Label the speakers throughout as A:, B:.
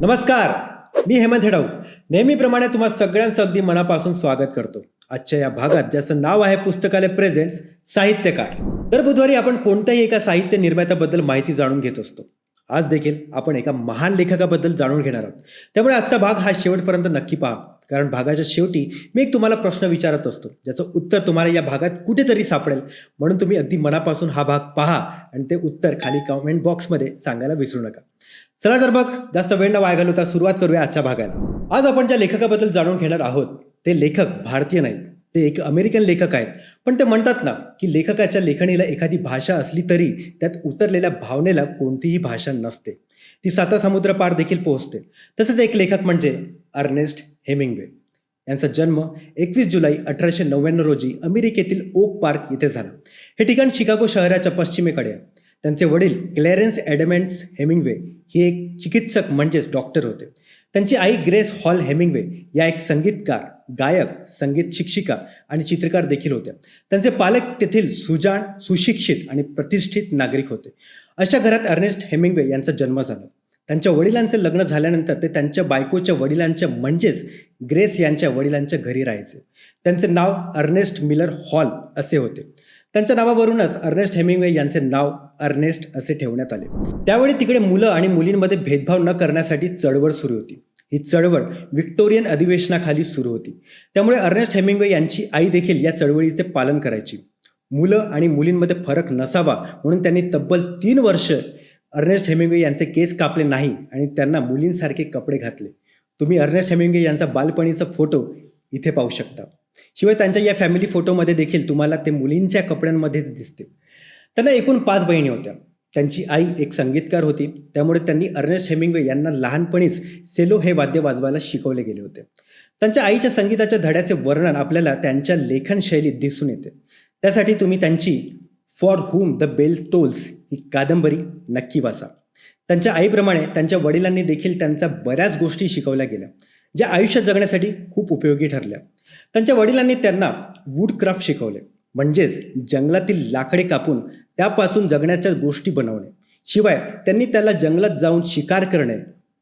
A: नमस्कार मी हेमंत हेडाऊ नेहमीप्रमाणे तुम्हा सगळ्यांचं अगदी मनापासून स्वागत करतो. आजच्या या भागात ज्याचं नाव आहे पुस्तकालय प्रेझेंट्स साहित्य काय? दर बुधवारी आपण कोणत्याही एका साहित्य निर्मात्याबद्दल माहिती जाणून घेत असतो. आज देखील आपण एका महान लेखकाबद्दल जाणून घेणार आहोत. त्यामुळे आजचा भाग हा शेवटपर्यंत नक्की पहा. कारण भागाच्या शेवटी मी एक तुम्हाला प्रश्न विचारत असतो. ज्याचं उत्तर तुम्हाला या भागात कुठेतरी सापडेल. म्हणून तुम्ही अगदी मनापासून हा भाग पहा आणि ते उत्तर खाली कमेंट बॉक्समध्ये सांगायला विसरू नका. चला तर बघ जास्त वेळ न वाया घालवता सुरुवात करूया आजच्या भागाला आज आपण ज्या लेखकाबद्दल जाणून घेणार आहोत ते लेखक भारतीय नाहीत. ते एक अमेरिकन लेखक आहेत. पण ते म्हणतात ना की लेखकाच्या लेखणीला एखादी भाषा असली तरी त्यात उतरलेल्या भावनेला कोणतीही भाषा नसते. ती साता समुद्र पार देखील पोहोचते. तसंच एक लेखक म्हणजे अर्नेस्ट हेमिंगवे. यांचा जन्म एकवीस जुलै अठराशे नव्याण्णव रोजी अमेरिकेतील ओक पार्क येथे झाला. हे ठिकाण शिकागो शहराच्या पश्चिमेकडे आहे. त्यांचे वडील क्लेरेन्स ॲडमेंट्स हेमिंगवे हे एक चिकित्सक म्हणजेच डॉक्टर होते. त्यांची आई ग्रेस हॉल हेमिंगवे या एक संगीतकार गायक संगीत शिक्षिका आणि चित्रकार देखील होत्या त्यांचे पालक तेथील सुजाण सुशिक्षित आणि प्रतिष्ठित नागरिक होते. अशा घरात अर्नेस्ट हेमिंगवे यांचा जन्म झाला. त्यांच्या वडिलांचे लग्न झाल्यानंतर ते त्यांच्या बायकोच्या वडिलांच्या म्हणजेच ग्रेस यांच्या वडिलांच्या घरी राहायचे. त्यांचे नाव अर्नेस्ट मिलर हॉल असे होते. त्यांच्या नावावरूनच अर्नेस्ट हेमिंगवे यांचे नाव अर्नेस्ट असे ठेवण्यात आले. त्यावेळी तिकडे मुलं आणि मुलींमध्ये भेदभाव न करण्यासाठी चळवळ सुरू होती. ही चळवळ व्हिक्टोरियन अधिवेशनाखाली सुरू होती. त्यामुळे अर्नेस्ट हेमिंगवे यांची आई देखील या चळवळीचे पालन करायची. मुलं आणि मुलींमध्ये फरक नसावा म्हणून त्यांनी तब्बल तीन वर्ष अर्नेस्ट हेमिंगवे यांचे केस कापले नाही आणि त्यांना मुलींसारखे कपडे घातले. तुम्ही अर्नेस्ट हेमिंगे यांचा बालपणीचा फोटो इथे पाहू शकता. शिवाय त्यांच्या या फॅमिली फोटोमध्ये देखील तुम्हाला ते मुलींच्या कपड्यांमध्येच दिसते त्यांना एकूण पाच बहिणी होत्या. त्यांची आई एक संगीतकार होती. त्यामुळे त्यांनी अर्नेस्ट हेमिंगवे यांना लहानपणीच सेलो हे वाद्य वाजवायला शिकवले गेले होते. त्यांच्या आईच्या संगीताच्या धड्याचे वर्णन आपल्याला त्यांच्या लेखन शैलीत दिसून येते. त्यासाठी तुम्ही त्यांची For Whom the Bell Tolls ही कादंबरी नक्की वाचा. त्यांच्या आईप्रमाणे त्यांच्या वडिलांनी देखील त्यांचा बऱ्याच गोष्टी शिकवल्या गेल्या ज्या आयुष्यात जगण्यासाठी खूप उपयोगी ठरल्या. त्यांच्या वडिलांनी त्यांना वूडक्राफ्ट शिकवले म्हणजेच जंगलातील लाकडे कापून त्यापासून जगण्याच्या गोष्टी बनवणे. शिवाय त्यांनी त्याला जंगलात जाऊन शिकार करणे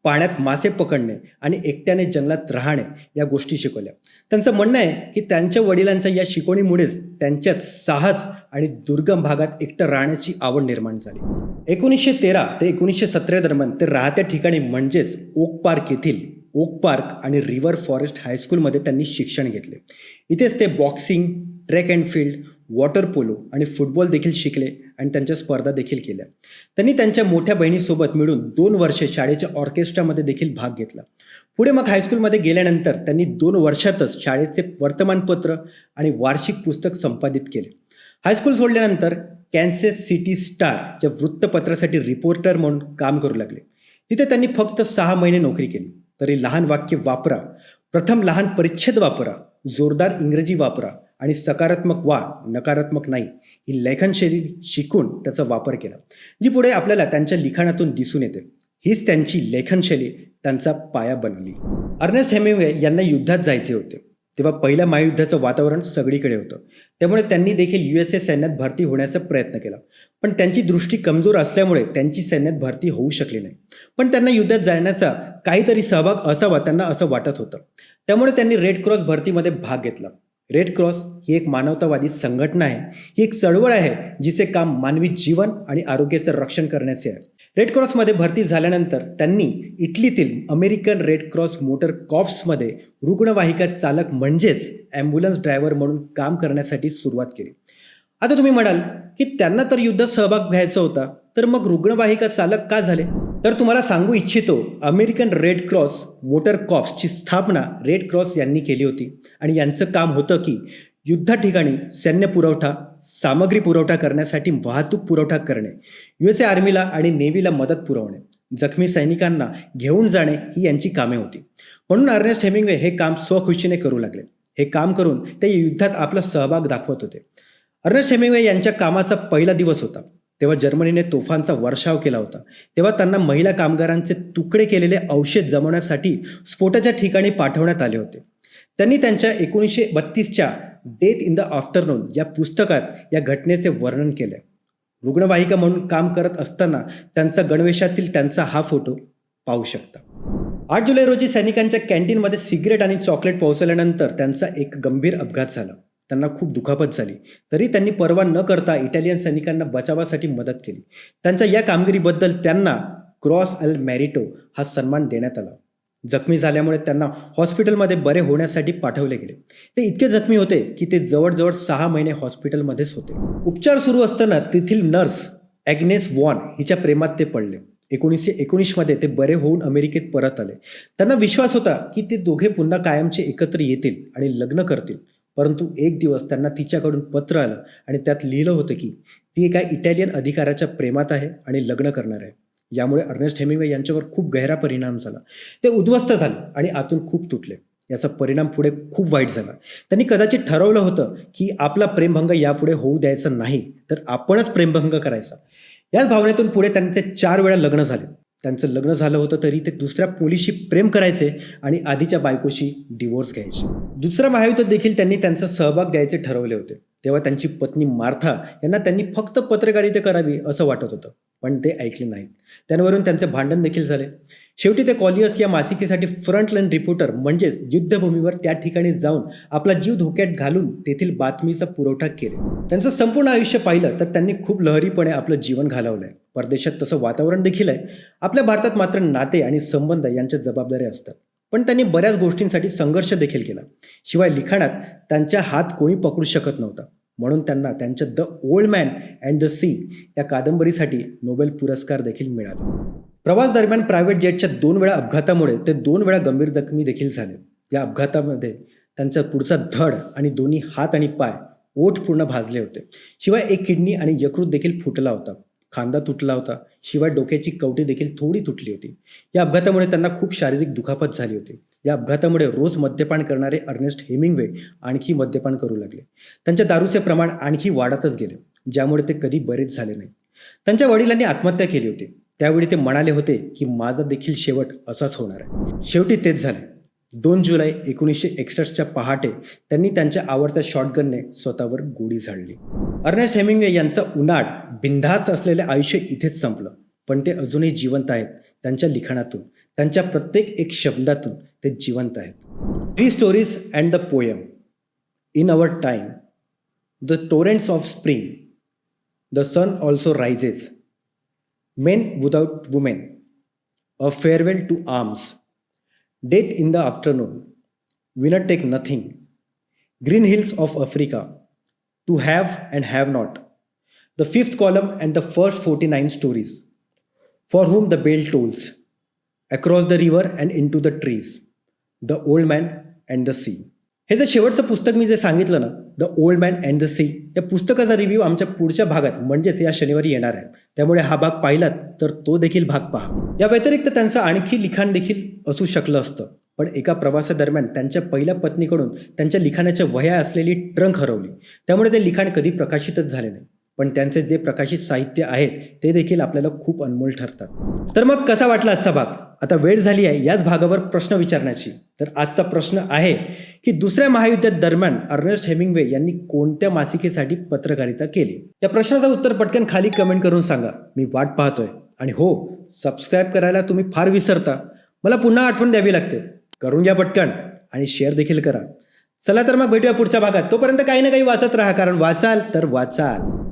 A: पाण्यात मासे पकडणे आणि एकट्याने जंगलात राहणे या गोष्टी शिकवल्या. त्यांचं म्हणणं आहे की त्यांच्या वडिलांच्या या शिकवणीमुळेच त्यांच्यात साहस आणि दुर्गम भागात एकटं राहण्याची आवड निर्माण झाली. एकोणीसशे तेरा ते एकोणीसशे सतरा दरम्यान ते राहत्या ठिकाणी म्हणजेच ओक पार्क येथील ओक पार्क आणि रिव्हर फॉरेस्ट हायस्कूलमध्ये त्यांनी शिक्षण घेतले. इथेच ते boxing track and field water polo आणि फुटबॉल देखील शिकले आणि त्यांच्या स्पर्धा देखील केल्या. त्यांनी त्यांच्या मोठ्या बहिणीसोबत मिळून दोन वर्षे शाळेच्या ऑर्केस्ट्रामध्ये देखील भाग घेतला. पुढे मग हायस्कूलमध्ये गेल्यानंतर त्यांनी दोन वर्षातच शाळेचे वर्तमानपत्र आणि वार्षिक पुस्तक संपादित केले. हायस्कूल सोडल्यानंतर कॅन्सेस सिटी स्टार या वृत्तपत्रासाठी रिपोर्टर म्हणून काम करू लागले. तिथे त्यांनी फक्त सहा महिने नोकरी केली. तरी लहान वाक्य वापरा प्रथम लहान परिच्छेद वापरा जोरदार इंग्रजी वापरा आणि सकारात्मक वा नकारात्मक नाही ही लेखनशैली शिकून त्याचा वापर केला जी पुढे आपल्याला त्यांच्या लिखाणातून दिसून येते. हीच त्यांची लेखनशैली त्यांचा पाया बनवली अर्नेस्ट हेमिंगवे यांना युद्धात जायचे होते. तेव्हा पहिल्या महायुद्धाचं वातावरण सगळीकडे होतं. त्यामुळे त्यांनी देखील यू एस ए सैन्यात भरती होण्याचा प्रयत्न केला. पण त्यांची दृष्टी कमजोर असल्यामुळे त्यांची सैन्यात भरती होऊ शकली नाही. पण त्यांना युद्धात जाण्याचा काहीतरी सहभाग असावा त्यांना असं वाटत होतं. त्यामुळे त्यांनी रेड क्रॉस भरतीमध्ये भाग घेतला. रेड क्रॉस ही एक मानवतावादी संघटना आहे. ही एक चळवळ आहे जिचे काम मानवी जीवन आणि आरोग्याचं रक्षण करण्याचे आहे. रेड क्रॉसमध्ये भरती झाल्यानंतर त्यांनी इटलीतील अमेरिकन रेड क्रॉस मोटर कॉप्समध्ये रुग्णवाहिका चालक म्हणजेच ॲम्ब्युलन्स ड्रायव्हर म्हणून काम करण्यासाठी सुरुवात केली. आता तुम्ही म्हणाल की त्यांना तर युद्धात सहभाग घ्यायचा होता तर मग रुग्णवाहिका चालक का झाले? तर तुम्हाला सांगू इच्छितो अमेरिकन रेड क्रॉस मोटर कॉप्सची स्थापना रेड क्रॉस यांनी केली होती. आणि यांचं काम होतं की युद्धा ठिकाणी सैन्य पुरवठा सामग्री पुरवठा करण्यासाठी वाहतूक पुरवठा करणे युएसए आर्मीला आणि नेव्हीला मदत पुरवणे जखमी सैनिकांना घेऊन जाणे ही यांची कामे होती. म्हणून अर्नेस्ट हेमिंगवे हे काम स्वखुशीने करू लागले. हे काम करून ते युद्धात आपला सहभाग दाखवत होते. अर्नेस्ट हेमिंगवे यांच्या कामाचा पहिला दिवस होता. तेव्हा जर्मनीने तोफांचा वर्षाव केला होता. तेव्हा त्यांना महिला कामगारांचे तुकडे केलेले औषध जमवण्यासाठी स्फोटाच्या ठिकाणी पाठवण्यात आले होते. त्यांनी त्यांच्या एकोणीसशे बत्तीसच्या डेथ इन द आफ्टरनून या पुस्तकात या घटनेचे वर्णन केले रुग्णवाहिका म्हणून काम करत असताना त्यांचा गणवेशातील त्यांचा हा फोटो पाहू शकता. आठ जुलै रोजी सैनिकांच्या कॅन्टीनमध्ये सिगरेट आणि चॉकलेट पोहोचवल्यानंतर त्यांचा एक गंभीर अपघात झाला. त्यांना खूप दुखापत झाली. तरी त्यांनी पर्वा न करता इटालियन सैनिकांना बचावासाठी मदत केली. त्यांच्या या कामगिरीबद्दल त्यांना क्रॉस अल मॅरिटो हा सन्मान देण्यात आला. जखमी झाल्यामुळे त्यांना हॉस्पिटलमध्ये बरे होण्यासाठी पाठवले गेले. ते इतके जखमी होते की ते जवळजवळ सहा महिने हॉस्पिटलमध्येच होते. उपचार सुरू असताना तेथील नर्स ॲग्नेस वॉन हिच्या प्रेमात ते पडले. एकोणीसशे एकोणीसमध्ये ते बरे होऊन अमेरिकेत परत आले. त्यांना विश्वास होता की ते दोघे पुन्हा कायमचे एकत्र येतील आणि लग्न करतील. परंतु एक दिवस त्यांना तिच्याकडून पत्र आलं आणि त्यात लिहिलं होतं की ती एका इटालियन अधिकाऱ्याच्या प्रेमात आहे आणि लग्न करणार आहे. यामुळे अर्नेस्ट हेमिंगवे यांच्यावर खूप गहिरा परिणाम झाला. ते उद्ध्वस्त झाले आणि आतून खूप तुटले. याचा परिणाम पुढे खूप वाईट झाला. त्यांनी कदाचित ठरवलं होतं की आपला प्रेमभंग यापुढे होऊ द्यायचा नाही तर आपणच प्रेमभंग करायचा. याच भावनेतून पुढे त्यांचे चार वेळा लग्न झाले. त्यांचं लग्न झालं होतं तरी ते दुसऱ्या मुलीशी प्रेम करायचे आणि आधीच्या बायकोशी डिवोर्स घ्यायचे. दुसऱ्या महायुद्धात देखील त्यांनी त्यांचा सहभाग द्यायचे ठरवले होते. तेव्हा त्यांची पत्नी मार्था यांना त्यांनी फक्त पत्रकारिता करावी असं वाटत होतं. पण ते ऐकले नाहीत. त्यांवरून त्यांचे भांडण देखील झाले. शेवटी ते कॉलियस या मासिकेसाठी फ्रंटलाईन रिपोर्टर म्हणजेच युद्धभूमीवर त्या ठिकाणी जाऊन आपला जीव धोक्यात घालून तेथील बातमीचा पुरवठा केले. त्यांचं संपूर्ण आयुष्य पाहिलं तर त्यांनी खूप लहरीपणे आपलं जीवन घालवलंय. परदेशात तसं वातावरण देखील आहे. आपल्या भारतात मात्र नाते आणि संबंध यांच्या जबाबदाऱ्या असतात. पण त्यांनी बऱ्याच गोष्टींसाठी संघर्ष देखील केला. शिवाय लिखाणात त्यांच्या हात कोणी पकडू शकत नव्हता. म्हणून त्यांना त्यांच्या The Old Man and the Sea या कादंबरीसाठी नोबेल पुरस्कार देखील मिळाला. प्रवास दरम्यान प्रायव्हेट जेटच्या दोन वेळा अपघातामुळे ते दोन वेळा गंभीर जखमी देखील झाले. या अपघातामध्ये त्यांचा पुढचा धड आणि दोन्ही हात आणि पाय ओठ पूर्ण भाजले होते. शिवाय एक किडनी आणि यकृत देखील फुटला होता. खांदा तुटला होता. शिवाय डोक्याची कवटी देखील थोडी तुटली होती. या अपघातामुळे त्यांना खूप शारीरिक दुखापत झाली होती. या अपघातामुळे रोज मद्यपान करणारे अर्नेस्ट हेमिंगवे आणखी मद्यपान करू लागले. त्यांच्या दारूचे प्रमाण आणखी वाढतच गेले ज्यामुळे ते कधी बरेच झाले नाही. त्यांच्या वडिलांनी आत्महत्या केली होती. त्यावेळी ते म्हणाले होते की माझा देखील शेवट असाच होणार आहे. शेवटी तेच झाले. दोन जुलै एकोणीसशे एकसष्टच्या पहाटे त्यांनी त्यांच्या आवडत्या शॉटगनने स्वतःवर गोळी झाडली. अर्नेस्ट हेमिंग्वे यांचं उन्हाळ बिनधास्त असलेले आयुष्य इथेच संपलं. पण ते अजूनही जिवंत आहेत. त्यांच्या लिखाणातून त्यांच्या प्रत्येक एक शब्दातून ते जिवंत आहेत. Three Stories and the Poem In Our Time The Torrents of Spring The Sun Also Rises Men Without Women A Farewell to Arms Date in the afternoon. Winner take nothing. Green Hills of Africa. To have and have not. The fifth column and the first 49 stories. For whom the bell tolls. Across the river and into the trees. The old man and the sea. हे जे शेवटचं पुस्तक मी जे सांगितलं ना The Old Man and the Sea या पुस्तकाचा review आमच्या पुढच्या भागात म्हणजेच या शनिवारी येणार आहे. त्यामुळे हा भाग पाहिलात तर तो देखील भाग पहा. या व्यतिरिक्त त्यांचं आणखी लिखाण देखील असू शकलं असतं. पण एका प्रवासादरम्यान त्यांच्या पहिल्या पत्नीकडून त्यांच्या लिखाणाच्या वह्या असलेली ट्रंक हरवली. त्यामुळे ते लिखाण कधी प्रकाशितच झाले नाही. पण त्यांचे जे प्रकाशित साहित्य आहे ते देखील आपल्याला खूप अनमोल ठरतात. तर मग कसा वाटला आजचा भाग? आता वेळ झाली आहे याच भागावर प्रश्न विचारण्याची. तर आजचा प्रश्न आहे की दुसऱ्या महायुद्धात दरम्यान अर्नेस्ट हेमिंग्वे यांनी कोणत्या मासिकेसाठी पत्रकारिता केली? या प्रश्नाचं उत्तर पटकन खाली कमेंट करून सांगा. मी वाट पाहतोय. आणि हो सबस्क्राईब करायला तुम्ही फार विसरता. मला पुन्हा आठवण द्यावी लागते. करून घ्या पटकन आणि शेअर देखील करा. चला तर मग भेटूया पुढच्या भागात. तोपर्यंत काही ना काही वाचत राहा कारण वाचाल तर वाचाल.